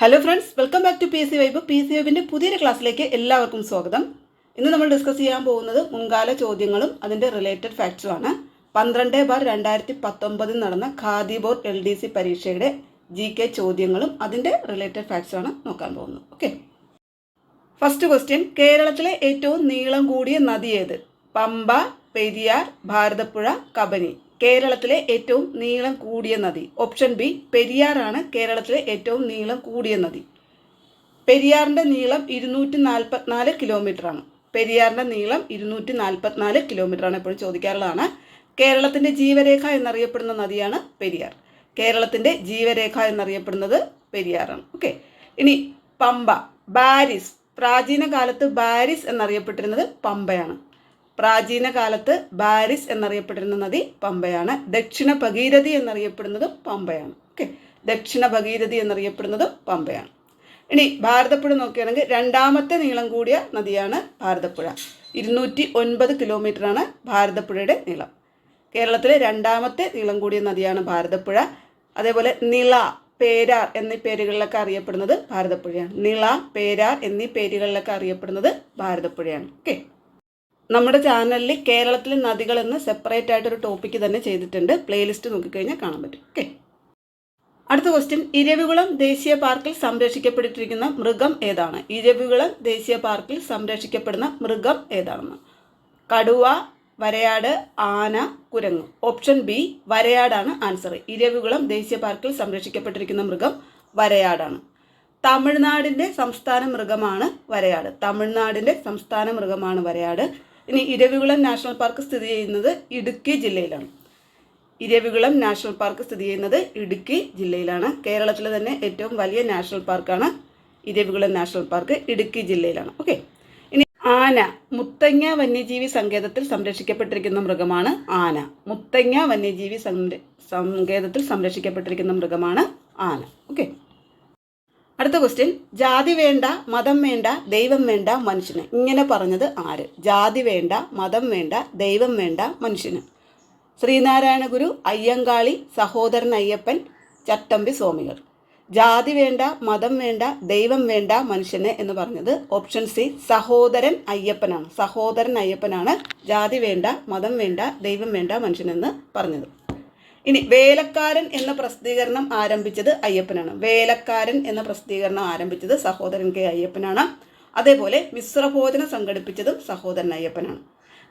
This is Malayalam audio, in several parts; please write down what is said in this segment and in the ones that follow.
Hello friends welcome back to P S C vibe P C വൈബിന്റെ പുതിയൊരു ക്ലാസ്സിലേക്ക് എല്ലാവർക്കും സ്വാഗതം. ഇന്ന് നമ്മൾ ഡിസ്കസ് ചെയ്യാൻ പോകുന്നത് മുൻകാല ചോദ്യങ്ങളും അതിന്റെ റിലേറ്റഡ് ഫാക്ട്സുമാണ് പന്ത്രണ്ട് ബാർ രണ്ടായിരത്തി പത്തൊമ്പതിൽ നടന്ന Khadi board L D C പരീക്ഷയുടെ ജി കെ ചോദ്യങ്ങളും അതിന്റെ റിലേറ്റഡ് ഫാക്ട്സുമാണ് നോക്കാൻ പോകുന്നത്. ഓക്കെ ഫസ്റ്റ് ക്വസ്റ്റ്യൻ കേരളത്തിലെ ഏറ്റവും നീളം കൂടിയ നദി ഏത്? പമ്പ പെരിയാർ ഭാരതപ്പുഴ കബനി. കേരളത്തിലെ ഏറ്റവും നീളം കൂടിയ നദി. ഓപ്ഷൻ ബി പെരിയാറാണ് കേരളത്തിലെ ഏറ്റവും നീളം കൂടിയ നദി. പെരിയാറിന്റെ നീളം ഇരുന്നൂറ്റി നാൽപ്പത്തിനാല് കിലോമീറ്ററാണ്. പെരിയാറിന്റെ നീളം ഇരുന്നൂറ്റി നാൽപ്പത്തിനാല് കിലോമീറ്ററാണ് എപ്പോഴും ചോദിക്കാറുള്ളതാണ്. കേരളത്തിന്റെ ജീവരേഖ എന്നറിയപ്പെടുന്ന നദിയാണ് പെരിയാർ. കേരളത്തിന്റെ ജീവരേഖ എന്നറിയപ്പെടുന്നത് പെരിയാറാണ്. ഓക്കെ ഇനി പമ്പ ബാരിസ്. പ്രാചീന കാലത്ത് ബാരിസ് എന്നറിയപ്പെട്ടിരുന്നത് പമ്പയാണ്. പ്രാചീന കാലത്ത് ബാരിസ് എന്നറിയപ്പെട്ടിരുന്ന നദി പമ്പയാണ്. ദക്ഷിണ ഭഗീരഥി എന്നറിയപ്പെടുന്നതും പമ്പയാണ്. ഓക്കെ. ദക്ഷിണ ഭഗീരഥി എന്നറിയപ്പെടുന്നതും പമ്പയാണ്. ഇനി ഭാരതപ്പുഴ നോക്കുകയാണെങ്കിൽ രണ്ടാമത്തെ നീളം കൂടിയ നദിയാണ് ഭാരതപ്പുഴ. ഇരുന്നൂറ്റി ഒൻപത് കിലോമീറ്ററാണ് ഭാരതപ്പുഴയുടെ നീളം. കേരളത്തിലെ രണ്ടാമത്തെ നീളം കൂടിയ നദിയാണ് ഭാരതപ്പുഴ. അതേപോലെ നിള പേരാർ എന്നീ പേരുകളിലൊക്കെ അറിയപ്പെടുന്നത് ഭാരതപ്പുഴയാണ്. നിള പേരാർ എന്നീ പേരുകളിലൊക്കെ അറിയപ്പെടുന്നത് ഭാരതപ്പുഴയാണ്. ഓക്കെ. നമ്മുടെ ചാനലിൽ കേരളത്തിലെ നദികൾ എന്ന് സെപ്പറേറ്റ് ആയിട്ടൊരു ടോപ്പിക്ക് തന്നെ ചെയ്തിട്ടുണ്ട്. പ്ലേലിസ്റ്റ് നോക്കിക്കഴിഞ്ഞാൽ കാണാൻ പറ്റും. ഓക്കെ അടുത്ത ക്വസ്റ്റ്യൻ ഇരവികുളം ദേശീയ പാർക്കിൽ സംരക്ഷിക്കപ്പെട്ടിരിക്കുന്ന മൃഗം ഏതാണ്? ഇരവികുളം ദേശീയ പാർക്കിൽ സംരക്ഷിക്കപ്പെടുന്ന മൃഗം ഏതാണെന്ന്? കടുവ വരയാട് ആന കുരങ്ങ്. ഓപ്ഷൻ ബി വരയാടാണ് ആൻസർ ഇരവികുളം ദേശീയ പാർക്കിൽ സംരക്ഷിക്കപ്പെട്ടിരിക്കുന്ന മൃഗം വരയാടാണ്. തമിഴ്നാടിന്റെ സംസ്ഥാന മൃഗമാണ് വരയാട്. തമിഴ്നാടിന്റെ സംസ്ഥാന മൃഗമാണ് വരയാട്. ഇനി ഇരവികുളം നാഷണൽ പാർക്ക് സ്ഥിതി ചെയ്യുന്നത് ഇടുക്കി ജില്ലയിലാണ്. ഇരവികുളം നാഷണൽ പാർക്ക് സ്ഥിതി ചെയ്യുന്നത് ഇടുക്കി ജില്ലയിലാണ്. കേരളത്തിലെ തന്നെ ഏറ്റവും വലിയ നാഷണൽ പാർക്കാണ് ഇരവികുളം നാഷണൽ പാർക്ക് ഇടുക്കി ജില്ലയിലാണ്. ഓക്കെ. ഇനി ആന മുത്തങ്ങ വന്യജീവി സങ്കേതത്തിൽ സംരക്ഷിക്കപ്പെട്ടിരിക്കുന്ന മൃഗമാണ് ആന. മുത്തങ്ങ വന്യജീവി സങ്കേതത്തിൽ സംരക്ഷിക്കപ്പെട്ടിരിക്കുന്ന മൃഗമാണ് ആന. ഓക്കെ. അടുത്ത ക്വസ്റ്റ്യൻ ജാതി വേണ്ട മതം വേണ്ട ദൈവം വേണ്ട മനുഷ്യന്. ഇങ്ങനെ പറഞ്ഞത് ആര്? ജാതി വേണ്ട മതം വേണ്ട ദൈവം വേണ്ട മനുഷ്യന്. ശ്രീനാരായണ ഗുരു അയ്യങ്കാളി സഹോദരൻ അയ്യപ്പൻ ചട്ടമ്പി സ്വാമികൾ. ജാതി വേണ്ട മതം വേണ്ട ദൈവം വേണ്ട മനുഷ്യന് എന്ന് പറഞ്ഞത് ഓപ്ഷൻ സി സഹോദരൻ അയ്യപ്പനാണ്. സഹോദരൻ അയ്യപ്പനാണ് ജാതി വേണ്ട മതം വേണ്ട ദൈവം വേണ്ട മനുഷ്യനെന്ന് പറഞ്ഞത്. ഇനി വേലക്കാരൻ എന്ന പ്രസിദ്ധീകരണം ആരംഭിച്ചത് അയ്യപ്പനാണ്. വേലക്കാരൻ എന്ന പ്രസിദ്ധീകരണം ആരംഭിച്ചത് സഹോദരൻ കെ അയ്യപ്പനാണ്. അതേപോലെ മിശ്രഭോജനം സംഘടിപ്പിച്ചതും സഹോദരൻ അയ്യപ്പനാണ്.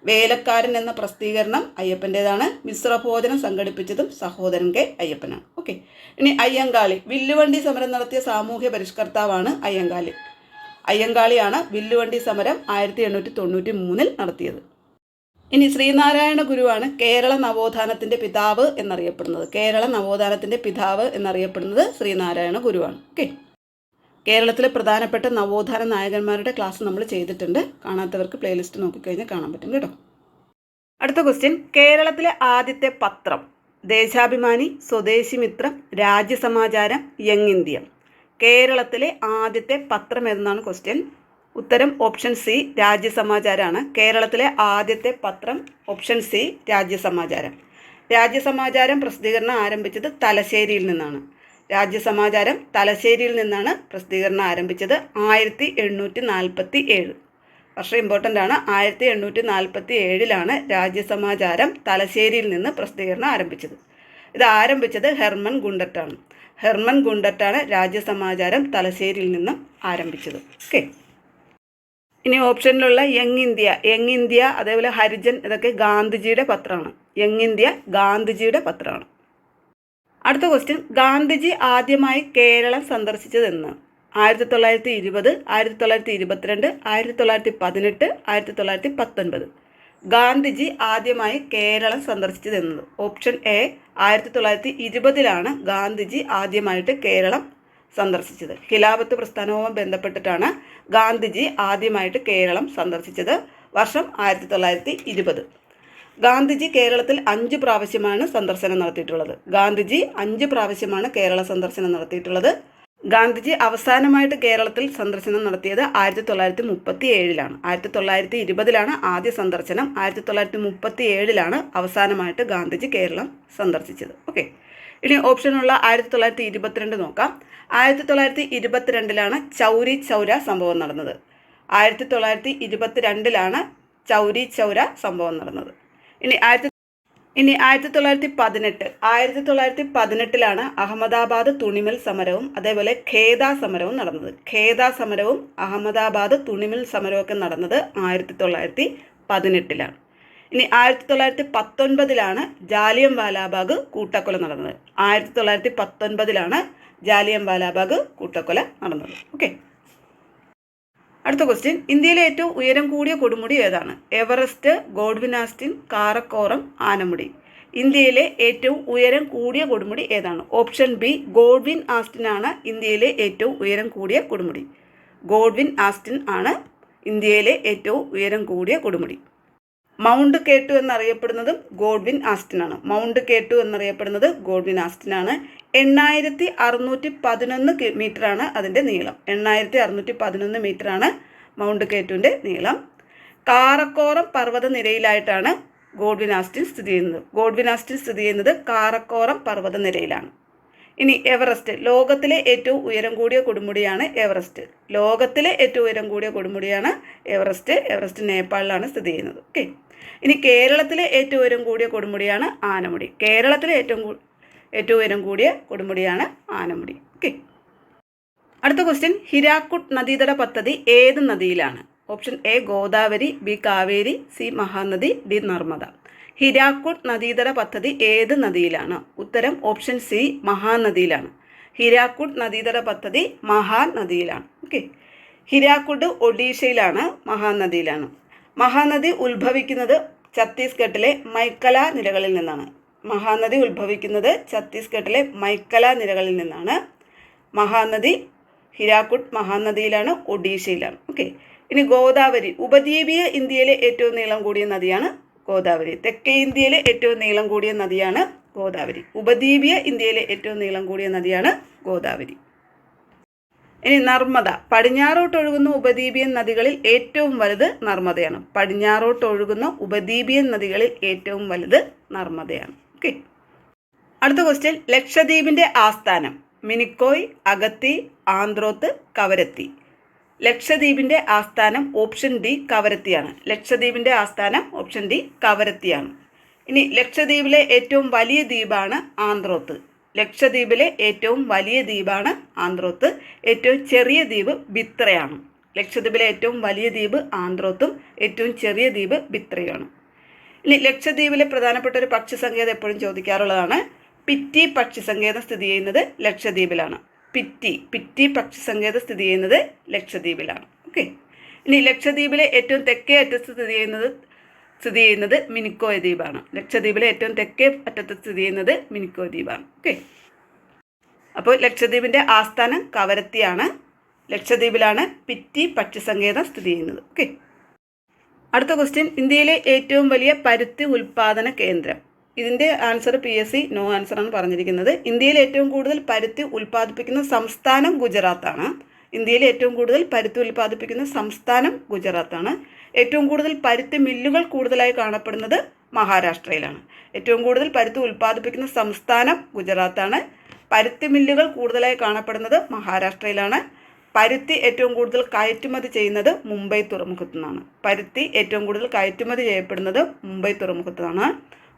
വേലക്കാരൻ എന്ന പ്രസിദ്ധീകരണം അയ്യപ്പന്റേതാണ്. മിശ്രഭോജനം സംഘടിപ്പിച്ചതും സഹോദരൻ കെ അയ്യപ്പനാണ്. ഓക്കെ. ഇനി അയ്യങ്കാളി. വില്ലുവണ്ടി സമരം നടത്തിയ സാമൂഹ്യ പരിഷ്കർത്താവാണ് അയ്യങ്കാളി. അയ്യങ്കാളിയാണ് വില്ലുവണ്ടി സമരം ആയിരത്തി എണ്ണൂറ്റി തൊണ്ണൂറ്റി മൂന്നിൽ നടത്തിയത്. ഇനി ശ്രീനാരായണ ഗുരുവാണ് കേരള നവോത്ഥാനത്തിന്റെ പിതാവ് എന്നറിയപ്പെടുന്നത്. കേരള നവോത്ഥാനത്തിന്റെ പിതാവ് എന്നറിയപ്പെടുന്നത് ശ്രീനാരായണ ഗുരുവാണ്. ഓക്കെ. കേരളത്തിലെ പ്രധാനപ്പെട്ട നവോത്ഥാന നായകന്മാരുടെ ക്ലാസ് നമ്മൾ ചെയ്തിട്ടുണ്ട്. കാണാത്തവർക്ക് പ്ലേലിസ്റ്റ് നോക്കിക്കഴിഞ്ഞാൽ കാണാൻ പറ്റും കേട്ടോ. അടുത്ത ക്വസ്റ്റ്യൻ കേരളത്തിലെ ആദ്യത്തെ പത്രം. ദേശാഭിമാനി സ്വദേശി മിത്രം രാജ്യസമാചാരം യങ് ഇന്ത്യ. കേരളത്തിലെ ആദ്യത്തെ പത്രം എന്നാണ് ക്വസ്റ്റ്യൻ ഉത്തരം ഓപ്ഷൻ സി രാജ്യസമാചാരമാണ് കേരളത്തിലെ ആദ്യത്തെ പത്രം ഓപ്ഷൻ സി രാജ്യസമാചാരം. രാജ്യസമാചാരം പ്രസിദ്ധീകരണം ആരംഭിച്ചത് തലശ്ശേരിയിൽ നിന്നാണ്. രാജ്യസമാചാരം തലശ്ശേരിയിൽ നിന്നാണ് പ്രസിദ്ധീകരണം ആരംഭിച്ചത് ആയിരത്തി എണ്ണൂറ്റി നാൽപ്പത്തി ഏഴ് വർഷം ഇമ്പോർട്ടന്റ് ആണ് ആയിരത്തി എണ്ണൂറ്റി നാൽപ്പത്തി ഏഴിലാണ് രാജ്യസമാചാരം തലശ്ശേരിയിൽ നിന്ന് പ്രസിദ്ധീകരണം ആരംഭിച്ചത്. ഇത് ആരംഭിച്ചത് ഹെർമൻ ഗുണ്ടറ്റാണ് ഹെർമൻ ഗുണ്ടറ്റാണ് രാജ്യസമാചാരം തലശ്ശേരിയിൽ നിന്നും ആരംഭിച്ചത്. ഓക്കെ ഇനി ഓപ്ഷനിലുള്ള യങ് ഇന്ത്യ. യങ് ഇന്ത്യ അതേപോലെ ഹരിജൻ ഇതൊക്കെ ഗാന്ധിജിയുടെ പത്രമാണ്. യങ് ഇന്ത്യ ഗാന്ധിജിയുടെ പത്രമാണ്. അടുത്ത ക്വസ്റ്റ്യൻ ഗാന്ധിജി ആദ്യമായി കേരളം സന്ദർശിച്ചതെന്ന്. ആയിരത്തി തൊള്ളായിരത്തി ഇരുപത് ആയിരത്തി തൊള്ളായിരത്തി ഇരുപത്തിരണ്ട് ആയിരത്തി തൊള്ളായിരത്തി പതിനെട്ട് ആയിരത്തി തൊള്ളായിരത്തി പത്തൊൻപത് ഗാന്ധിജി ആദ്യമായി കേരളം സന്ദർശിച്ചതെന്നത്. ഓപ്ഷൻ എ ആയിരത്തി തൊള്ളായിരത്തി ഇരുപതിലാണ് ഗാന്ധിജി ആദ്യമായിട്ട് കേരളം സന്ദർശിച്ചത്. ഖിലാഫത്ത് പ്രസ്ഥാനവുമായി ബന്ധപ്പെട്ടിട്ടാണ് ഗാന്ധിജി ആദ്യമായിട്ട് കേരളം സന്ദർശിച്ചത് വർഷം ആയിരത്തി തൊള്ളായിരത്തി ഇരുപത് ഗാന്ധിജി കേരളത്തിൽ അഞ്ച് പ്രാവശ്യമാണ് സന്ദർശനം നടത്തിയിട്ടുള്ളത്. ഗാന്ധിജി അഞ്ച് പ്രാവശ്യമാണ് കേരള സന്ദർശനം നടത്തിയിട്ടുള്ളത്. ഗാന്ധിജി അവസാനമായിട്ട് കേരളത്തിൽ സന്ദർശനം നടത്തിയത് ആയിരത്തി തൊള്ളായിരത്തി മുപ്പത്തി ഏഴിലാണ് ആയിരത്തി തൊള്ളായിരത്തി ഇരുപതിലാണ് ആദ്യ സന്ദർശനം. ആയിരത്തി തൊള്ളായിരത്തി മുപ്പത്തി ഏഴിലാണ് അവസാനമായിട്ട് ഗാന്ധിജി കേരളം സന്ദർശിച്ചത്. ഓക്കെ. ഇനി ഓപ്ഷനുള്ള ആയിരത്തി തൊള്ളായിരത്തി ഇരുപത്തിരണ്ട് നോക്കാം. ആയിരത്തി തൊള്ളായിരത്തി ഇരുപത്തിരണ്ടിലാണ് ചൗരി ചൗര സംഭവം നടന്നത്. ആയിരത്തി തൊള്ളായിരത്തി ഇരുപത്തിരണ്ടിലാണ് ചൗരി ചൗര സംഭവം നടന്നത്. ഇനി ആയിരത്തി ഇനി ആയിരത്തി തൊള്ളായിരത്തി പതിനെട്ട് ആയിരത്തി തൊള്ളായിരത്തി പതിനെട്ടിലാണ് അഹമ്മദാബാദ് തുണിമിൽ സമരവും അതേപോലെ ഖേദ സമരവും നടന്നത്. ഖേദ സമരവും അഹമ്മദാബാദ് തുണിമിൽ സമരവും ഒക്കെ നടന്നത് ആയിരത്തി തൊള്ളായിരത്തി പതിനെട്ടിലാണ് ഇനി ആയിരത്തി തൊള്ളായിരത്തി പത്തൊൻപതിലാണ് ജാലിയം വാലാബാഗ് കൂട്ടക്കൊല നടന്നത്. ആയിരത്തി തൊള്ളായിരത്തി പത്തൊൻപതിലാണ് ജാലിയം വാലാബാഗ് കൂട്ടക്കൊല നടന്നത്. ഓക്കെ അടുത്ത ക്വസ്റ്റ്യൻ ഇന്ത്യയിലെ ഏറ്റവും ഉയരം കൂടിയ കൊടുമുടി ഏതാണ്? എവറസ്റ്റ് ഗോഡ്വിനാസ്റ്റിൻ കാറക്കോറം ആനമുടി. ഇന്ത്യയിലെ ഏറ്റവും ഉയരം കൂടിയ കൊടുമുടി ഏതാണ്? ഓപ്ഷൻ ബി ഗോഡ്വിൻ ആസ്റ്റിൻ ആണ് ഇന്ത്യയിലെ ഏറ്റവും ഉയരം കൂടിയ കൊടുമുടി. ഗോഡ്വിൻ ആസ്റ്റിൻ ആണ് ഇന്ത്യയിലെ ഏറ്റവും ഉയരം കൂടിയ കൊടുമുടി. മൗണ്ട് കേട്ടു എന്നറിയപ്പെടുന്നതും ഗോഡ്വിൻ ആസ്റ്റിൻ ആണ്. മൗണ്ട് കേട്ടു എന്നറിയപ്പെടുന്നത് ഗോഡ്വിൻ ആസ്റ്റിനാണ് എണ്ണായിരത്തി അറുന്നൂറ്റി പതിനൊന്ന് മീറ്ററാണ് അതിന്റെ നീളം. എണ്ണായിരത്തി അറുന്നൂറ്റി പതിനൊന്ന് മീറ്ററാണ് മൗണ്ട് കേറ്റുവിന്റെ നീളം. കാറക്കോറം പർവത നിരയിലായിട്ടാണ് ഗോഡ്വിൻ ആസ്റ്റിൻ സ്ഥിതി ചെയ്യുന്നത്. ഗോഡ്വിൻ ആസ്റ്റിൻ സ്ഥിതി ചെയ്യുന്നത് കാറക്കോറം പർവത നിരയിലാണ് ഇനി എവറസ്റ്റ് ലോകത്തിലെ ഏറ്റവും ഉയരം കൂടിയ കൊടുമുടിയാണ് എവറസ്റ്റ്. ലോകത്തിലെ ഏറ്റവും ഉയരം കൂടിയ കൊടുമുടിയാണ് എവറസ്റ്റ്. എവറസ്റ്റ് നേപ്പാളിലാണ് സ്ഥിതി ചെയ്യുന്നത്. ഓക്കെ. ഇനി കേരളത്തിലെ ഏറ്റവും ഉയരം കൂടിയ കൊടുമുടിയാണ് ആനമുടി. കേരളത്തിലെ ഏറ്റവും ഏറ്റവും ഉയരം കൂടിയ കൊടുമുടിയാണ് ആനമുടി. ഓക്കെ അടുത്ത ക്വസ്റ്റ്യൻ ഹിരാക്കുട്ട് നദീതട പദ്ധതി ഏത് നദിയിലാണ്? Option A Godavari B Kaveri C Mahanadi D Narmada. Hirakud നദീതട പദ്ധതി ഏത് നദിയിലാണ്? ഉത്തരം ഓപ്ഷൻ സി മഹാനദിയിലാണ്. ഹിരാക്കുട്ട് നദീതട പദ്ധതി മഹാനദിയിലാണ്. ഓക്കെ ഹിരാക്കുട്ട് ഒഡീഷയിലാണ് മഹാനദിയിലാണ്. മഹാനദി ഉത്ഭവിക്കുന്നത് ഛത്തീസ്ഗഡിലെ മൈക്കല നിരകളിൽ നിന്നാണ്. മഹാനദി ഉത്ഭവിക്കുന്നത് ഛത്തീസ്ഗഡിലെ മൈക്കല നിരകളിൽ നിന്നാണ്. മഹാനദി ഹിരാക്കുട്ട് മഹാനദിയിലാണ് ഒഡീഷയിലാണ്. ഓക്കെ. ഇനി ഗോദാവരി ഉപദ്വീപീയ ഇന്ത്യയിലെ ഏറ്റവും നീളം കൂടിയ നദിയാണ് ഗോദാവരി. തെക്കേ ഇന്ത്യയിലെ ഏറ്റവും നീളം കൂടിയ നദിയാണ് ഗോദാവരി. ഉപദ്വീപീയ ഇന്ത്യയിലെ ഏറ്റവും നീളം കൂടിയ നദിയാണ് ഗോദാവരി. ഇനി നർമ്മദ പടിഞ്ഞാറോട്ട് ഒഴുകുന്ന ഉപദ്വീപിയൻ നദികളിൽ ഏറ്റവും വലുത് നർമ്മദയാണ്. പടിഞ്ഞാറോട്ട് ഒഴുകുന്ന ഉപദ്വീപിയൻ നദികളിൽ ഏറ്റവും വലുത് നർമ്മദയാണ്. ഓക്കെ അടുത്ത ക്വസ്റ്റ്യൻ ലക്ഷദ്വീപിന്റെ ആസ്ഥാനം മിനിക്കോയ് അഗത്തി ആന്ത്രോത്ത് കവരത്തി. ലക്ഷദ്വീപിന്റെ ആസ്ഥാനം ഓപ്ഷൻ ഡി കവരത്തിയാണ്. ലക്ഷദ്വീപിന്റെ ആസ്ഥാനം ഓപ്ഷൻ ഡി കവരത്തിയാണ്. ഇനി ലക്ഷദ്വീപിലെ ഏറ്റവും വലിയ ദ്വീപാണ് ആന്ത്രോത്ത്. ലക്ഷദ്വീപിലെ ഏറ്റവും വലിയ ദ്വീപാണ് ആന്ത്രോത്ത്. ഏറ്റവും ചെറിയ ദ്വീപ് ബിത്രയാണ്. ലക്ഷദ്വീപിലെ ഏറ്റവും വലിയ ദ്വീപ് ആന്ത്രോത്തും ഏറ്റവും ചെറിയ ദ്വീപ് ബിത്രയുമാണ് ഇനി ലക്ഷദ്വീപിലെ പ്രധാനപ്പെട്ട ഒരു പക്ഷി സങ്കേതം എപ്പോഴും ചോദിക്കാറുള്ളതാണ്. പിറ്റി പക്ഷി സങ്കേതം സ്ഥിതി ചെയ്യുന്നത് ലക്ഷദ്വീപിലാണ്. പിറ്റി പിറ്റി പക്ഷി സങ്കേതം സ്ഥിതി ചെയ്യുന്നത് ലക്ഷദ്വീപിലാണ്. ഓക്കെ. ഇനി ലക്ഷദ്വീപിലെ ഏറ്റവും തെക്കേ അറ്റത്ത് സ്ഥിതി ചെയ്യുന്നത് സ്ഥിതി ചെയ്യുന്നത് മിനിക്കോയ ദ്വീപാണ്. ലക്ഷദ്വീപിലെ ഏറ്റവും തെക്കേ അറ്റത്ത് സ്ഥിതി ചെയ്യുന്നത് മിനിക്കോയ ദ്വീപാണ്. ഓക്കെ. അപ്പോൾ ലക്ഷദ്വീപിന്റെ ആസ്ഥാനം കവരത്തിയാണ്. ലക്ഷദ്വീപിലാണ് പിറ്റി പക്ഷി സങ്കേതം സ്ഥിതി ചെയ്യുന്നത്. ഓക്കെ. അടുത്ത ക്വസ്റ്റ്യൻ ഇന്ത്യയിലെ ഏറ്റവും വലിയ പരുത്തി ഉൽപാദന കേന്ദ്രം. ഇതിന്റെ answer P S C no answer ആണ് പറഞ്ഞിരിക്കുന്നത്. ഇന്ത്യയിൽ ഏറ്റവും കൂടുതൽ പരുത്തി ഉൽപ്പാദിപ്പിക്കുന്ന സംസ്ഥാനം ഗുജറാത്താണ്. ഇന്ത്യയിൽ ഏറ്റവും കൂടുതൽ പരുത്തി ഉൽപ്പാദിപ്പിക്കുന്ന സംസ്ഥാനം ഗുജറാത്താണ്. ഏറ്റവും കൂടുതൽ പരുത്തി മില്ലുകൾ കൂടുതലായി കാണപ്പെടുന്നത് മഹാരാഷ്ട്രയിലാണ്. ഏറ്റവും കൂടുതൽ പരുത്തി ഉൽപ്പാദിപ്പിക്കുന്ന സംസ്ഥാനം ഗുജറാത്താണ്. പരുത്തി മില്ലുകൾ കൂടുതലായി കാണപ്പെടുന്നത് മഹാരാഷ്ട്രയിലാണ്. പരുത്തി ഏറ്റവും കൂടുതൽ കയറ്റുമതി ചെയ്യുന്നത് മുംബൈ തുറമുഖത്തു നിന്നാണ് പരുത്തി ഏറ്റവും കൂടുതൽ കയറ്റുമതി ചെയ്യപ്പെടുന്നത് മുംബൈ തുറമുഖത്തു നിന്നാണ്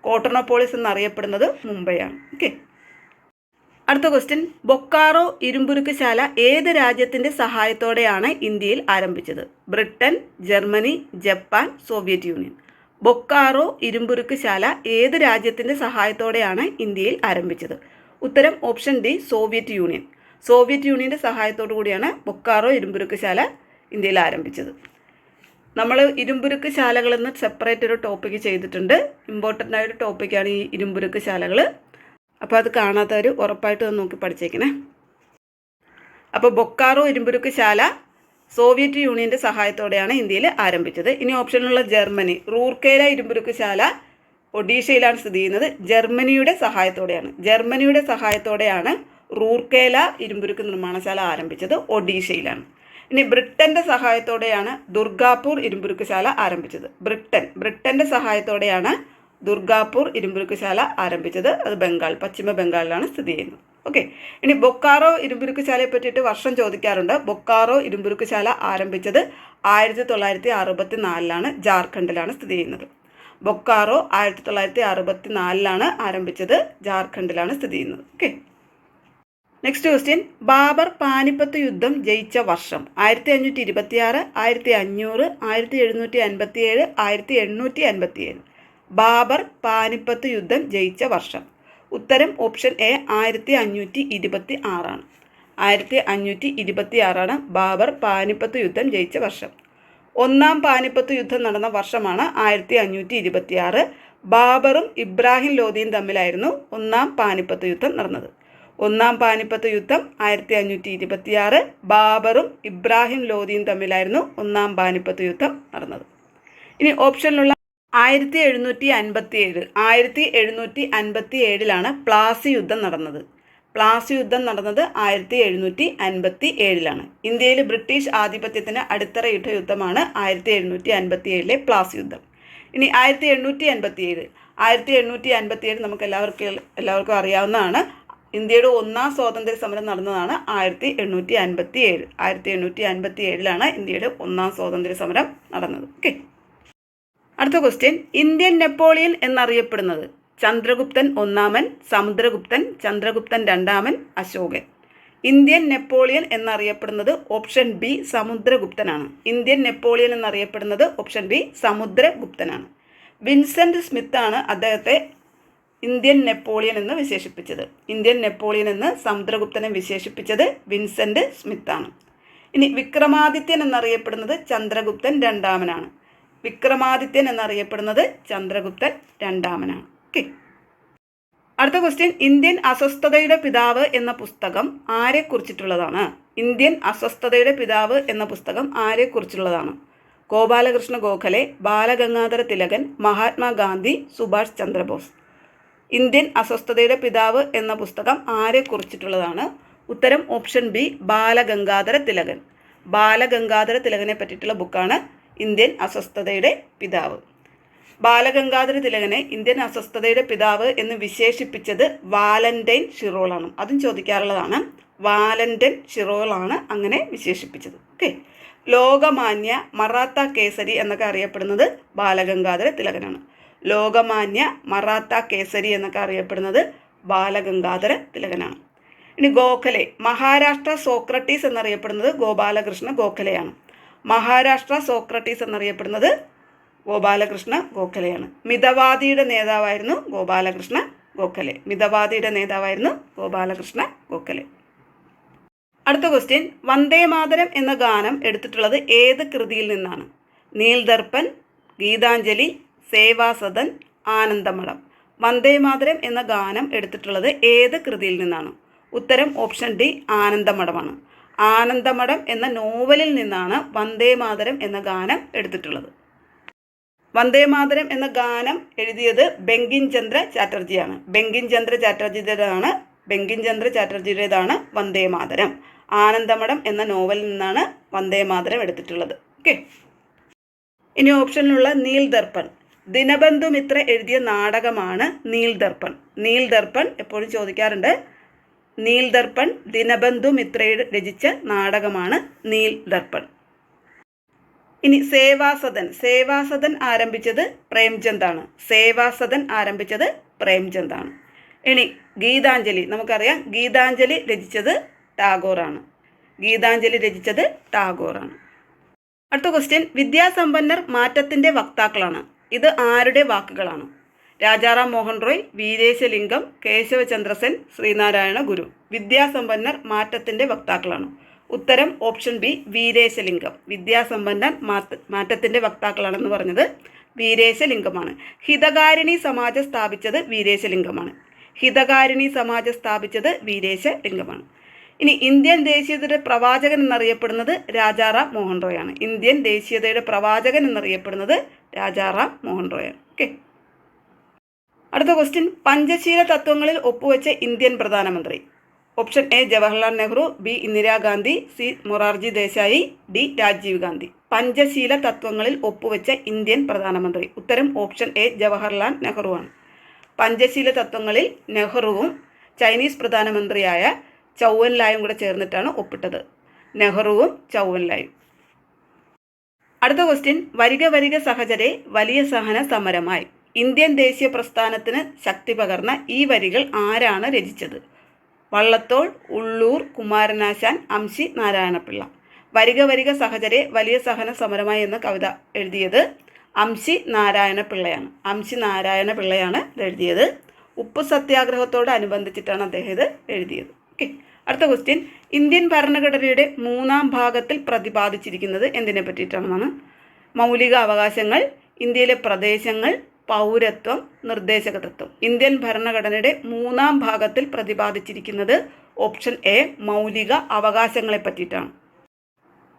കോട്ടണോപോളിസ് എന്നറിയപ്പെടുന്നത് മുംബൈയാണ്. ഓക്കെ അടുത്ത ക്വസ്റ്റ്യൻ ബൊക്കാറോ ഇരുമ്പുരുക്കുശാല ഏത് രാജ്യത്തിന്റെ സഹായത്തോടെയാണ് ഇന്ത്യയിൽ ആരംഭിച്ചത്? Britain Germany Japan Soviet Union. Bokaro ഇരുമ്പുരുക്കുശാല ഏത് രാജ്യത്തിന്റെ സഹായത്തോടെയാണ് ഇന്ത്യയിൽ ആരംഭിച്ചത്? ഉത്തരം option D Soviet Union. Soviet യൂണിയന്റെ സഹായത്തോടു കൂടിയാണ് ബൊക്കാറോ ഇരുമ്പുരുക്ക് ശാല ഇന്ത്യയിൽ ആരംഭിച്ചത്. നമ്മൾ ഇരുമ്പുരുക്ക് ശാലകളെന്ന് സെപ്പറേറ്റ് ഒരു ടോപ്പിക്ക് ചെയ്തിട്ടുണ്ട്. ഇമ്പോർട്ടന്റ് ആയൊരു ടോപ്പിക്കാണ് ഈ ഇരുമ്പുരുക്ക് ശാലകൾ അപ്പോൾ അത് കാണാത്തവർ ഉറപ്പായിട്ട് ഒന്ന് നോക്കി പഠിച്ചേക്കണേ. അപ്പോൾ ബൊക്കാറോ ഇരുമ്പുരുക്ക് ശാല സോവിയറ്റ് യൂണിയന്റെ സഹായത്തോടെയാണ് ഇന്ത്യയിൽ ആരംഭിച്ചത്. ഇനി ഓപ്ഷനിലുള്ള ജർമ്മനി റൂർക്കേല ഇരുമ്പുരുക്ക് ശാല ഒഡീഷയിലാണ് സ്ഥിതി ചെയ്യുന്നത്. ജർമ്മനിയുടെ സഹായത്തോടെയാണ്. ജർമ്മനിയുടെ സഹായത്തോടെയാണ് റൂർക്കേല ഇരുമ്പുരുക്ക് നിർമ്മാണശാല ആരംഭിച്ചത് ഒഡീഷയിലാണ്. ഇനി ബ്രിട്ടന്റെ സഹായത്തോടെയാണ് ദുർഗാപൂർ ഇരുമ്പുരുക്ക് ശാല ആരംഭിച്ചത്. ബ്രിട്ടൻ ബ്രിട്ടന്റെ സഹായത്തോടെയാണ് ദുർഗാപൂർ ഇരുമ്പുരുക്കുശാല ആരംഭിച്ചത്. അത് ബംഗാൾ പശ്ചിമ ബംഗാളിലാണ് സ്ഥിതി ചെയ്യുന്നത്. ഓക്കെ. ഇനി ബൊക്കാറോ ഇരുമ്പുരുക്കുശാലയെ പറ്റിയിട്ട് വർഷം ചോദിക്കാറുണ്ട്. ബൊക്കാറോ ഇരുമ്പുരുക്കുശാല ആരംഭിച്ചത് ആയിരത്തി തൊള്ളായിരത്തി അറുപത്തി നാലിലാണ് ജാർഖണ്ഡിലാണ് സ്ഥിതി ചെയ്യുന്നത്. ബൊക്കാറോ ആയിരത്തി തൊള്ളായിരത്തി അറുപത്തി നാലിലാണ് ആരംഭിച്ചത്. ജാർഖണ്ഡിലാണ് സ്ഥിതി ചെയ്യുന്നത്. Okay. Next question Babur Panipat യുദ്ധം ജയിച്ച വർഷം. ആയിരത്തി അഞ്ഞൂറ്റി ഇരുപത്തി ആറ് ആയിരത്തി അഞ്ഞൂറ് ആയിരത്തി എഴുന്നൂറ്റി അൻപത്തി ഏഴ് ആയിരത്തി എണ്ണൂറ്റി അൻപത്തി ഏഴ് ബാബർ പാനിപ്പത്ത് യുദ്ധം ജയിച്ച വർഷം. ഉത്തരം ഓപ്ഷൻ എ ആയിരത്തി അഞ്ഞൂറ്റി ഇരുപത്തി ആറാണ് ആയിരത്തി അഞ്ഞൂറ്റി ഇരുപത്തി ആറാണ് ബാബർ പാനിപ്പത്ത് യുദ്ധം ജയിച്ച വർഷം. ഒന്നാം പാനിപ്പത്ത് യുദ്ധം നടന്ന വർഷമാണ് ആയിരത്തി അഞ്ഞൂറ്റി ഇരുപത്തി ആറ് ബാബറും ഇബ്രാഹിം ലോധിയും തമ്മിലായിരുന്നു ഒന്നാം പാനിപ്പത്ത് യുദ്ധം നടന്നത്. ഒന്നാം പാനിപ്പത്ത് യുദ്ധം ആയിരത്തി അഞ്ഞൂറ്റി ഇരുപത്തിയാറ് ബാബറും ഇബ്രാഹിം ലോദിയും തമ്മിലായിരുന്നു ഒന്നാം പാനിപ്പത്ത് യുദ്ധം നടന്നത്. ഇനി ഓപ്ഷനിലുള്ള ആയിരത്തി എഴുന്നൂറ്റി അൻപത്തി ഏഴ് ആയിരത്തി എഴുന്നൂറ്റി അൻപത്തി ഏഴിലാണ് പ്ലാസി യുദ്ധം നടന്നത്. പ്ലാസി യുദ്ധം നടന്നത് ആയിരത്തി എഴുന്നൂറ്റി അൻപത്തി ഏഴിലാണ് ഇന്ത്യയിൽ ബ്രിട്ടീഷ് ആധിപത്യത്തിന് അടിത്തറയിട്ട യുദ്ധമാണ് ആയിരത്തി എഴുന്നൂറ്റി അൻപത്തി ഏഴിലെ പ്ലാസി യുദ്ധം. ഇനി ആയിരത്തി എണ്ണൂറ്റി അൻപത്തി ഏഴ് ആയിരത്തി എണ്ണൂറ്റി അൻപത്തി ഏഴ് നമുക്ക് എല്ലാവർക്കും എല്ലാവർക്കും അറിയാവുന്നതാണ്. ഇന്ത്യയുടെ ഒന്നാം സ്വാതന്ത്ര്യ സമരം നടന്നതാണ് ആയിരത്തി എണ്ണൂറ്റി അൻപത്തി ഏഴ് ആയിരത്തി എണ്ണൂറ്റി അൻപത്തി ഏഴിലാണ് ഇന്ത്യയുടെ ഒന്നാം സ്വാതന്ത്ര്യ സമരം നടന്നത്. ഓക്കെ അടുത്ത ക്വസ്റ്റ്യൻ ഇന്ത്യൻ നെപ്പോളിയൻ എന്നറിയപ്പെടുന്നത് ചന്ദ്രഗുപ്തൻ ഒന്നാമൻ സമുദ്രഗുപ്തൻ ചന്ദ്രഗുപ്തൻ രണ്ടാമൻ അശോകൻ. ഇന്ത്യൻ നെപ്പോളിയൻ എന്നറിയപ്പെടുന്നത് ഓപ്ഷൻ ബി സമുദ്രഗുപ്തനാണ്. ഇന്ത്യൻ നെപ്പോളിയൻ എന്നറിയപ്പെടുന്നത് ഓപ്ഷൻ ബി സമുദ്രഗുപ്തനാണ്. വിൻസെന്റ് സ്മിത്താണ് അദ്ദേഹത്തെ ഇന്ത്യൻ നെപ്പോളിയൻ എന്ന് വിശേഷിപ്പിച്ചത്. ഇന്ത്യൻ നെപ്പോളിയൻ എന്ന് സമുദ്രഗുപ്തനെ വിശേഷിപ്പിച്ചത് വിൻസെന്റ് സ്മിത്താണ്. ഇനി വിക്രമാദിത്യൻ എന്നറിയപ്പെടുന്നത് ചന്ദ്രഗുപ്തൻ രണ്ടാമനാണ്. വിക്രമാദിത്യൻ എന്നറിയപ്പെടുന്നത് ചന്ദ്രഗുപ്തൻ രണ്ടാമനാണ്. ഓക്കെ അടുത്ത ക്വസ്റ്റ്യൻ ഇന്ത്യൻ അസ്വസ്ഥതയുടെ പിതാവ് എന്ന പുസ്തകം ആരെക്കുറിച്ചിട്ടുള്ളതാണ് ഇന്ത്യൻ അസ്വസ്ഥതയുടെ പിതാവ് എന്ന പുസ്തകം ആരെക്കുറിച്ചുള്ളതാണ് ഗോപാലകൃഷ്ണ ഗോഖലെ ബാലഗംഗാധര തിലകൻ മഹാത്മാഗാന്ധി സുഭാഷ് ചന്ദ്രബോസ്. ഇന്ത്യൻ അസ്വസ്ഥതയുടെ പിതാവ് എന്ന പുസ്തകം ആരെ കുറിച്ചിട്ടുള്ളതാണ്? ഉത്തരം ഓപ്ഷൻ ബി ബാലഗംഗാധര തിലകൻ. ബാലഗംഗാധര തിലകനെ പറ്റിയിട്ടുള്ള ബുക്കാണ് ഇന്ത്യൻ അസ്വസ്ഥതയുടെ പിതാവ്. ബാലഗംഗാധര തിലകനെ ഇന്ത്യൻ അസ്വസ്ഥതയുടെ പിതാവ് എന്ന് വിശേഷിപ്പിച്ചത് വാലന്റൈൻ ഷിറോളാണ്. അതും ചോദിക്കാറുള്ളതാണ് വാലന്റൈൻ ഷിറോളാണ് അങ്ങനെ വിശേഷിപ്പിച്ചത്. ഓക്കെ. ലോകമാന്യ മറാത്ത കേസരി എന്നൊക്കെ അറിയപ്പെടുന്നത് ബാലഗംഗാധര തിലകനാണ്. ലോകമാന്യ മറാത്ത കേസരി എന്നൊക്കെ അറിയപ്പെടുന്നത് ബാലഗംഗാധര തിലകനാണ്. ഇനി ഗോഖലെ മഹാരാഷ്ട്ര സോക്രട്ടീസ് എന്നറിയപ്പെടുന്നത് ഗോപാലകൃഷ്ണ ഗോഖലെയാണ്. മഹാരാഷ്ട്ര സോക്രട്ടീസ് എന്നറിയപ്പെടുന്നത് ഗോപാലകൃഷ്ണ ഗോഖലെയാണ്. മിതവാദിയുടെ നേതാവായിരുന്നു ഗോപാലകൃഷ്ണ ഗോഖലെ. മിതവാദിയുടെ നേതാവായിരുന്നു ഗോപാലകൃഷ്ണ ഗോഖലെ. അടുത്ത ക്വസ്റ്റ്യൻ വന്ദേ മാതരം എന്ന ഗാനം എടുത്തിട്ടുള്ളത് ഏത് കൃതിയിൽ നിന്നാണ്? നീൽദർപ്പൻ ഗീതാഞ്ജലി സേവാസദൻ ആനന്ദമഠം. വന്ദേ മാതരം എന്ന ഗാനം എടുത്തിട്ടുള്ളത് ഏത് കൃതിയിൽ നിന്നാണ്? ഉത്തരം ഓപ്ഷൻ ഡി ആനന്ദമഠമാണ്. ആനന്ദമഠം എന്ന നോവലിൽ നിന്നാണ് വന്ദേ മാതരം എന്ന ഗാനം എടുത്തിട്ടുള്ളത്. വന്ദേ മാതരം എന്ന ഗാനം എഴുതിയത് ബെങ്കിൻ ചന്ദ്ര ചാറ്റർജിയാണ്. ബെങ്കിൻ ചന്ദ്ര ചാറ്റർജിയുടേതാണ് ബെങ്കിൻ ചന്ദ്ര ചാറ്റർജിയുടേതാണ് വന്ദേ മാതരം. ആനന്ദമഠം എന്ന നോവലിൽ നിന്നാണ് വന്ദേ മാതരം എടുത്തിട്ടുള്ളത്. ഓക്കെ. ഇനി ഓപ്ഷനിലുള്ള നീൽ ദർപ്പൺ ദിനബന്ധു മിത്ര എഴുതിയ നാടകമാണ് നീൽദർപ്പൺ. നീൽദർപ്പൺ നീൽ എപ്പോഴും ചോദിക്കാറുണ്ട് നീൽദർപ്പൺ ദിനബന്ധു മിത്രയുടെ രചിച്ച നാടകമാണ് നീൽദർപ്പൺ. ഇനി സേവാസദൻ. സേവാസദൻ ആരംഭിച്ചത് പ്രേംചന്ദാണ്. സേവാസദൻ ആരംഭിച്ചത് പ്രേംചന്ദാണ്. ഇനി ഗീതാഞ്ജലി. നമുക്കറിയാം ഗീതാഞ്ജലി രചിച്ചത് ടാഗോറാണ്. ഗീതാഞ്ജലി രചിച്ചത് ടാഗോറാണ്. അടുത്ത ക്വസ്റ്റ്യൻ വിദ്യാസമ്പന്നർ മാറ്റത്തിന്റെ വക്താക്കളാണ്. ഇത് ആരുടെ വാക്കുകളാണ്? രാജാറാം മോഹൻ റോയ് വീരേശലിംഗം കേശവചന്ദ്രസൻ ശ്രീനാരായണ ഗുരു. വിദ്യാസമ്പന്നർ മാറ്റത്തിന്റെ വക്താക്കളാണ്. ഉത്തരം ഓപ്ഷൻ ബി വീരേശലിംഗം. വിദ്യാസമ്പന്നർ മാറ്റ മാറ്റത്തിന്റെ വക്താക്കളാണെന്ന് പറഞ്ഞത് വീരേശലിംഗമാണ്. ഹിതകാരിണി സമാജം സ്ഥാപിച്ചത് വീരേശലിംഗമാണ്. ഹിതകാരിണി സമാജം സ്ഥാപിച്ചത് വീരേശലിംഗമാണ്. ഇനി ഇന്ത്യൻ ദേശീയതയുടെ പ്രവാചകൻ എന്നറിയപ്പെടുന്നത് രാജാറാം മോഹൻ റോയാണ്. ഇന്ത്യൻ ദേശീയതയുടെ പ്രവാചകൻ എന്നറിയപ്പെടുന്നത് രാജാറാം മോഹൻ റോയാണ്. ഓക്കെ. അടുത്ത ക്വസ്റ്റ്യൻ പഞ്ചശീല തത്വങ്ങളിൽ ഒപ്പുവെച്ച ഇന്ത്യൻ പ്രധാനമന്ത്രി. Option A Jawaharlal Nehru B Indira Gandhi C Morarji Desai D Rajiv Gandhi. Panchsheel തത്വങ്ങളിൽ ഒപ്പുവെച്ച ഇന്ത്യൻ പ്രധാനമന്ത്രി. ഉത്തരം ഓപ്ഷൻ എ ജവഹർലാൽ നെഹ്റു ആണ് പഞ്ചശീല തത്വങ്ങളിൽ നെഹ്റുവും ചൈനീസ് പ്രധാനമന്ത്രിയായ ചൗവൻലായും കൂടെ ചേർന്നിട്ടാണ് ഒപ്പിട്ടത്. നെഹ്റുവും ചൗവൻലായും അടുത്ത ക്വസ്റ്റ്യൻ വരിക വരിക സഹചരെ വലിയ സഹന സമരമായി. ഇന്ത്യൻ ദേശീയ പ്രസ്ഥാനത്തിന് ശക്തി പകർന്ന ഈ വരികൾ ആരാണ് രചിച്ചത്? വള്ളത്തോൾ ഉള്ളൂർ കുമാരനാശാൻ അംശി നാരായണപിള്ള. വരിക വരിക സഹചരെ വലിയ സഹന സമരമായി എന്ന കവിത എഴുതിയത് അംശി നാരായണ പിള്ളയാണ് അംശി നാരായണ പിള്ളയാണ് എഴുതിയത്. ഉപ്പ് സത്യാഗ്രഹത്തോടനുബന്ധിച്ചിട്ടാണ് അദ്ദേഹം ഇത് എഴുതിയത്. ഓക്കെ അടുത്ത ക്വസ്റ്റ്യൻ ഇന്ത്യൻ ഭരണഘടനയുടെ മൂന്നാം ഭാഗത്തിൽ പ്രതിപാദിച്ചിരിക്കുന്നത് എന്തിനെ പറ്റിയിട്ടാണെന്നാണ്? മൗലിക അവകാശങ്ങൾ ഇന്ത്യയിലെ പ്രദേശങ്ങൾ പൗരത്വം നിർദ്ദേശക തത്വം ഇന്ത്യൻ ഭരണഘടനയുടെ മൂന്നാം ഭാഗത്തിൽ പ്രതിപാദിച്ചിരിക്കുന്നത് ഓപ്ഷൻ എ മൗലിക അവകാശങ്ങളെ പറ്റിയിട്ടാണ്.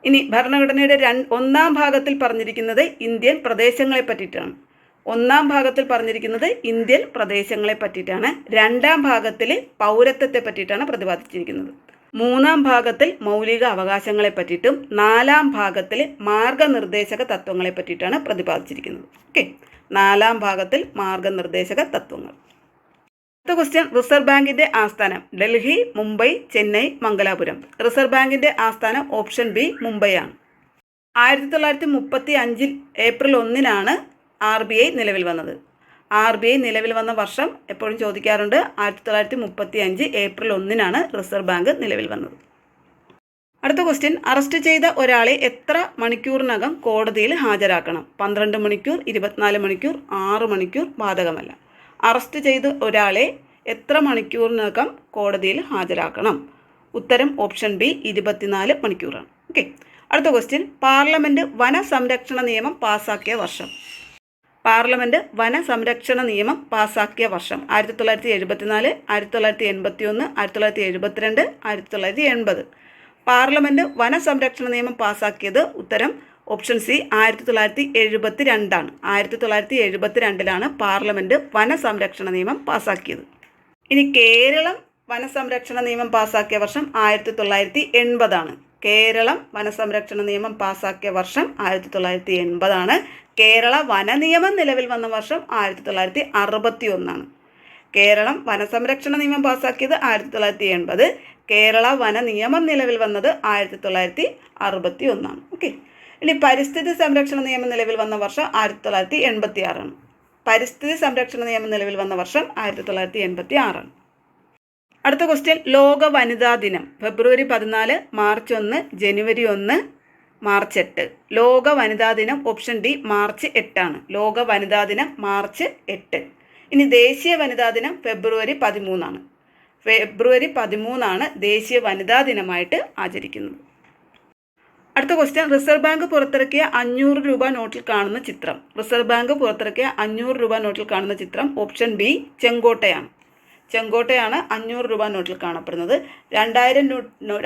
ഇനി ഭരണഘടനയുടെ രണ്ട് ഒന്നാം ഭാഗത്തിൽ പറഞ്ഞിരിക്കുന്നത് ഇന്ത്യൻ പ്രദേശങ്ങളെ പറ്റിയിട്ടാണ്. ഒന്നാം ഭാഗത്തിൽ പറഞ്ഞിരിക്കുന്നത് ഇന്ത്യൻ പ്രദേശങ്ങളെ പറ്റിയിട്ടാണ്. രണ്ടാം ഭാഗത്തിൽ പൗരത്വത്തെ പറ്റിയിട്ടാണ് പ്രതിപാദിച്ചിരിക്കുന്നത്. മൂന്നാം ഭാഗത്തിൽ മൗലിക അവകാശങ്ങളെ പറ്റിയിട്ടും നാലാം ഭാഗത്തിൽ മാർഗനിർദ്ദേശക തത്വങ്ങളെ പറ്റിയിട്ടാണ് പ്രതിപാദിച്ചിരിക്കുന്നത്. ഓക്കെ? നാലാം ഭാഗത്തിൽ മാർഗനിർദ്ദേശക തത്വങ്ങൾ. അടുത്ത ക്വസ്റ്റ്യൻ റിസർവ് ബാങ്കിന്റെ ആസ്ഥാനം ഡൽഹി മുംബൈ ചെന്നൈ മംഗലാപുരം. റിസർവ് ബാങ്കിന്റെ ആസ്ഥാനം ഓപ്ഷൻ ബി മുംബൈ ആണ്. ആയിരത്തി തൊള്ളായിരത്തി മുപ്പത്തി അഞ്ചിൽ ഏപ്രിൽ ഒന്നിനാണ് ആർ ബി ഐ നിലവിൽ വന്നത്. ആർ ബി ഐ നിലവിൽ വന്ന വർഷം എപ്പോഴും ചോദിക്കാറുണ്ട് ആയിരത്തി തൊള്ളായിരത്തി മുപ്പത്തി അഞ്ച് ഏപ്രിൽ ഒന്നിനാണ് റിസർവ് ബാങ്ക് നിലവിൽ വന്നത്. അടുത്ത ക്വസ്റ്റ്യൻ അറസ്റ്റ് ചെയ്ത ഒരാളെ എത്ര മണിക്കൂറിനകം കോടതിയിൽ ഹാജരാക്കണം? പന്ത്രണ്ട് മണിക്കൂർ ഇരുപത്തിനാല് മണിക്കൂർ ആറ് മണിക്കൂർ ബാധകമല്ല. അറസ്റ്റ് ചെയ്ത ഒരാളെ എത്ര മണിക്കൂറിനകം കോടതിയിൽ ഹാജരാക്കണം? ഉത്തരം ഓപ്ഷൻ ബി ഇരുപത്തിനാല് മണിക്കൂറാണ്. ഓക്കെ. അടുത്ത ക്വസ്റ്റ്യൻ പാർലമെന്റ് വനസംരക്ഷണ നിയമം പാസാക്കിയ വർഷം. പാർലമെന്റ് വനസംരക്ഷണ നിയമം പാസാക്കിയ വർഷം. ആയിരത്തി തൊള്ളായിരത്തി എഴുപത്തിനാല് ആയിരത്തി തൊള്ളായിരത്തി എൺപത്തി ഒന്ന് ആയിരത്തി തൊള്ളായിരത്തി എഴുപത്തിരണ്ട് ആയിരത്തി തൊള്ളായിരത്തി എൺപത് പാർലമെന്റ് വനസംരക്ഷണ നിയമം പാസാക്കിയത് ഉത്തരം ഓപ്ഷൻ സി ആയിരത്തി തൊള്ളായിരത്തി എഴുപത്തി രണ്ടാണ് ആയിരത്തി തൊള്ളായിരത്തി എഴുപത്തി രണ്ടിലാണ് പാർലമെന്റ് വനസംരക്ഷണ നിയമം പാസാക്കിയത്. ഇനി കേരളം വനസംരക്ഷണ നിയമം പാസാക്കിയ വർഷം ആയിരത്തി തൊള്ളായിരത്തി എൺപതാണ് കേരളം വനസംരക്ഷണ നിയമം പാസാക്കിയ വർഷം ആയിരത്തി തൊള്ളായിരത്തി എൺപതാണ് കേരള വന നിയമം നിലവിൽ വന്ന വർഷം ആയിരത്തി തൊള്ളായിരത്തി അറുപത്തി ഒന്നാണ് കേരളം വനസംരക്ഷണ നിയമം പാസാക്കിയത് ആയിരത്തി തൊള്ളായിരത്തി എൺപത് കേരള വന നിയമം നിലവിൽ വന്നത് ആയിരത്തി തൊള്ളായിരത്തി അറുപത്തി ഒന്നാണ് ഓക്കെ. ഇനി പരിസ്ഥിതി സംരക്ഷണ നിയമം നിലവിൽ വന്ന വർഷം ആയിരത്തി തൊള്ളായിരത്തി എൺപത്തി ആറാണ് പരിസ്ഥിതി സംരക്ഷണ നിയമം നിലവിൽ വന്ന വർഷം ആയിരത്തി തൊള്ളായിരത്തി എൺപത്തി ആറാണ് അടുത്ത ക്വസ്റ്റ്യൻ ലോക വനിതാ ദിനം. ഫെബ്രുവരി പതിനാല് മാർച്ച് ഒന്ന് ജനുവരി ഒന്ന് മാർച്ച് എട്ട്. ലോക വനിതാ ദിനം ഓപ്ഷൻ ഡി മാർച്ച് എട്ടാണ്. ലോക വനിതാ ദിനം മാർച്ച് എട്ട്. ഇനി ദേശീയ വനിതാ ദിനം ഫെബ്രുവരി പതിമൂന്നാണ്. ഫെബ്രുവരി പതിമൂന്നാണ് ദേശീയ വനിതാ ദിനമായിട്ട് ആചരിക്കുന്നത്. അടുത്ത ക്വസ്റ്റ്യൻ റിസർവ് ബാങ്ക് പുറത്തിറക്കിയ അഞ്ഞൂറ് രൂപ നോട്ടിൽ കാണുന്ന ചിത്രം. റിസർവ് ബാങ്ക് പുറത്തിറക്കിയ അഞ്ഞൂറ് രൂപ നോട്ടിൽ കാണുന്ന ചിത്രം ഓപ്ഷൻ ബി ചെങ്കോട്ടയാണ്. ചെങ്കോട്ടയാണ് അഞ്ഞൂറ് രൂപ നോട്ടിൽ കാണപ്പെടുന്നത്. രണ്ടായിരം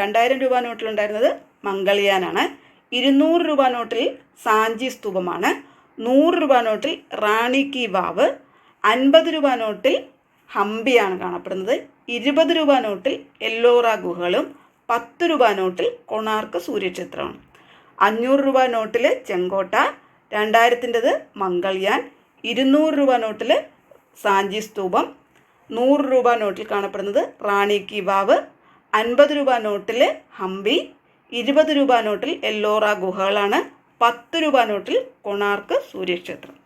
രണ്ടായിരം രൂപ നോട്ടിലുണ്ടായിരുന്നത് മംഗൾയാനാണ് ഇരുന്നൂറ് രൂപ നോട്ടിൽ സാഞ്ചി സ്തൂപമാണ്. നൂറ് രൂപ നോട്ടിൽ റാണി കി വാവ്. അൻപത് രൂപ നോട്ടിൽ ഹംപിയാണ് കാണപ്പെടുന്നത്. ഇരുപത് രൂപ നോട്ടിൽ എല്ലോറ ഗുഹകളും. പത്ത് രൂപ നോട്ടിൽ കൊണാർക്ക് സൂര്യക്ഷേത്രമാണ് അഞ്ഞൂറ് രൂപ നോട്ടിൽ ചെങ്കോട്ട രണ്ടായിരത്തിന്റെത് മംഗൾയാൻ ഇരുന്നൂറ് രൂപ നോട്ടിൽ സാഞ്ചി സ്തൂപം നൂറ് രൂപ നോട്ടിൽ കാണപ്പെടുന്നത് റാണി കി വാവ് അൻപത് രൂപ നോട്ടിൽ ഹംപി ഇരുപത് രൂപ നോട്ടിൽ എല്ലോറ ഗുഹകളാണ് പത്ത് രൂപ നോട്ടിൽ കൊണാർക്ക് സൂര്യക്ഷേത്രം.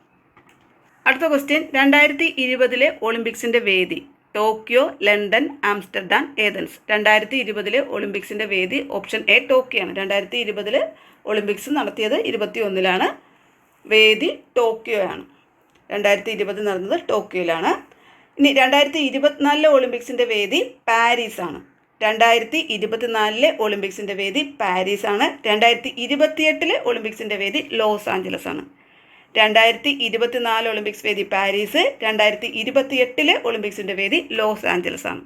അടുത്ത ക്വസ്റ്റ്യൻ രണ്ടായിരത്തി ഇരുപതിലെ ഒളിമ്പിക്സിന്റെ വേദി ടോക്കിയോ ലണ്ടൻ ആംസ്റ്റർഡാം ഏതൻസ്. രണ്ടായിരത്തി ഇരുപതിലെ ഒളിമ്പിക്സിന്റെ വേദി ഓപ്ഷൻ എ ടോക്കിയാണ്. രണ്ടായിരത്തി ഇരുപതിൽ ഒളിമ്പിക്സ് നടത്തിയത് ഇരുപത്തി ഒന്നിലാണ് വേദി ടോക്കിയോ ആണ് രണ്ടായിരത്തി ഇരുപത് നടന്നത് ടോക്കിയോയിലാണ്. ഇനി രണ്ടായിരത്തി ഇരുപത്തിനാലിലെ ഒളിമ്പിക്സിന്റെ വേദി പാരീസ് ആണ് രണ്ടായിരത്തി ഇരുപത്തിനാലിലെ ഒളിമ്പിക്സിന്റെ വേദി പാരീസ് ആണ് രണ്ടായിരത്തി ഇരുപത്തിയെട്ടിലെ ഒളിമ്പിക്സിന്റെ വേദി ലോസ് ആഞ്ചലസ് ആണ് രണ്ടായിരത്തി ഇരുപത്തിനാല് ഒളിമ്പിക്സ് വേദി പാരീസ്. രണ്ടായിരത്തി ഇരുപത്തിയെട്ടിലെ ഒളിമ്പിക്സിന്റെ വേദി ലോസ് ആഞ്ചലസ് ആണ്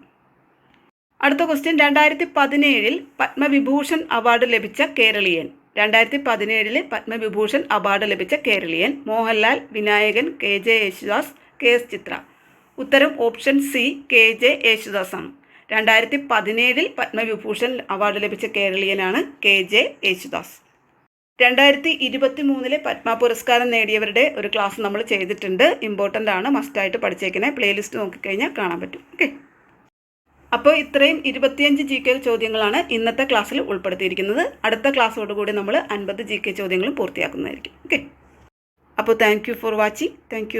അടുത്ത ക്വസ്റ്റ്യൻ. രണ്ടായിരത്തി പതിനേഴിൽ പത്മവിഭൂഷൺ അവാർഡ് ലഭിച്ച കേരളീയൻ. രണ്ടായിരത്തി പതിനേഴിൽ പത്മവിഭൂഷൺ അവാർഡ് ലഭിച്ച കേരളീയൻ Mohanlal Vinayakan K J Yesudas K S Chithra. ഉത്തരം option C K J Yesudas ആണ് രണ്ടായിരത്തി പതിനേഴിൽ പത്മവിഭൂഷൺ അവാർഡ് ലഭിച്ച കേരളീയനാണ് കെ ജെ യേശുദാസ്. രണ്ടായിരത്തി ഇരുപത്തി മൂന്നിലെ പത്മ പുരസ്കാരം നേടിയവരുടെ ഒരു ക്ലാസ് നമ്മൾ ചെയ്തിട്ടുണ്ട്. ഇമ്പോർട്ടന്റ് ആണ്. മസ്റ്റായിട്ട് പഠിച്ചേക്കുന്നത് പ്ലേലിസ്റ്റ് നോക്കിക്കഴിഞ്ഞാൽ കാണാൻ പറ്റും. ഓക്കെ അപ്പോൾ ഇത്രയും ഇരുപത്തിയഞ്ച് ജി കെ ചോദ്യങ്ങളാണ് ഇന്നത്തെ ക്ലാസ്സിൽ ഉൾപ്പെടുത്തിയിരിക്കുന്നത്. അടുത്ത ക്ലാസ്സോടുകൂടി നമ്മൾ അൻപത് ജി കെ ചോദ്യങ്ങളും പൂർത്തിയാക്കുന്നതായിരിക്കും. ഓക്കെ അപ്പോൾ thank you for watching thank